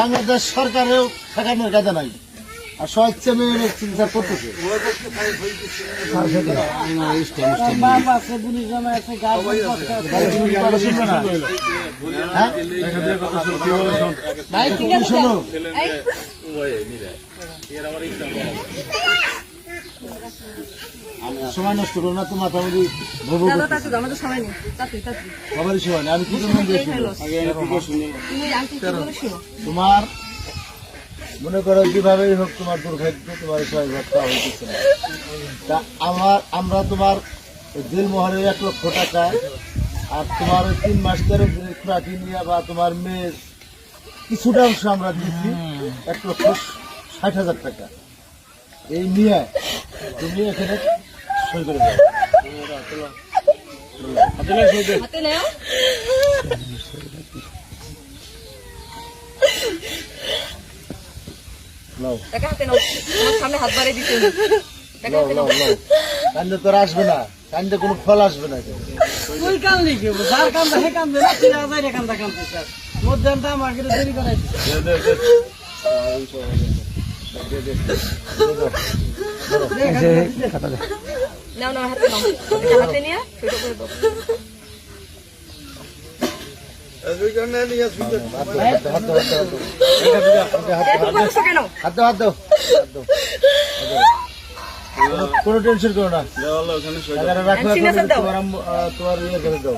বাংলাদেশ সরকারেও ঠেকানোর কাজে নাই আর স্বেচ্ছা মেয়ে চিন্তা করতেছে বাপ সময় নষ্ট করো না তোমার ফ্যামিলি ভোগ আমাদের সময় নেই। সবারই সময় নেই। আমি কি জন্য তোমার মনে করো যেভাবেই হোক তোমার দুর্ভাগ্য তোমার হইতেছে তা আমার আমরা তোমার জেল মহলের এক লক্ষ টাকা আর তোমার ওই তিন মাস দিনের খুঁড়াটি নিয়ে বা তোমার মেয়ের কিছুটা অংশ আমরা দিচ্ছি এক লক্ষ ষাট হাজার টাকা। এই নিয়ে তুমি এখানে সই করে দাও হাতে নেও নাও। টাকা হাতে নাও। তোমার সামনে হাত বাড়িয়ে দিতে নাও নাও নাও। কান্দে তোর আসবে না। কান্দে কোনো ফল আসবে না। তুই কান লিখে যার কান্দা হে কান্দে। না তুই আজাই রে কান্দা কান্দে স্যার মধ্যাহ্নটা আমার কিন্তু দেরি করাইছে নাও নাও হাতে নাও টাকা হাতে নিয়ে সেটা করে দাও হাত দাও, হাত দাও, হাত দাও, কেন হাত দাও হাত দাও হাত দাও। কোনো- কোনো টেনশন করো না তোমার ইয়ে করে দাও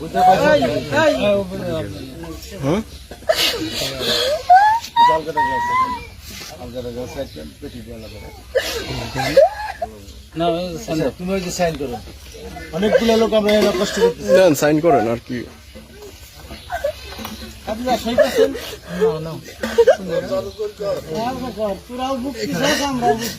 বুঝতে পারছ অনেকগুলো লোক আমরা কষ্ট করতেছি। সাইন করেন আর কি। আপনারা সই করছেন না না। তোরাও বুক আমরা বুক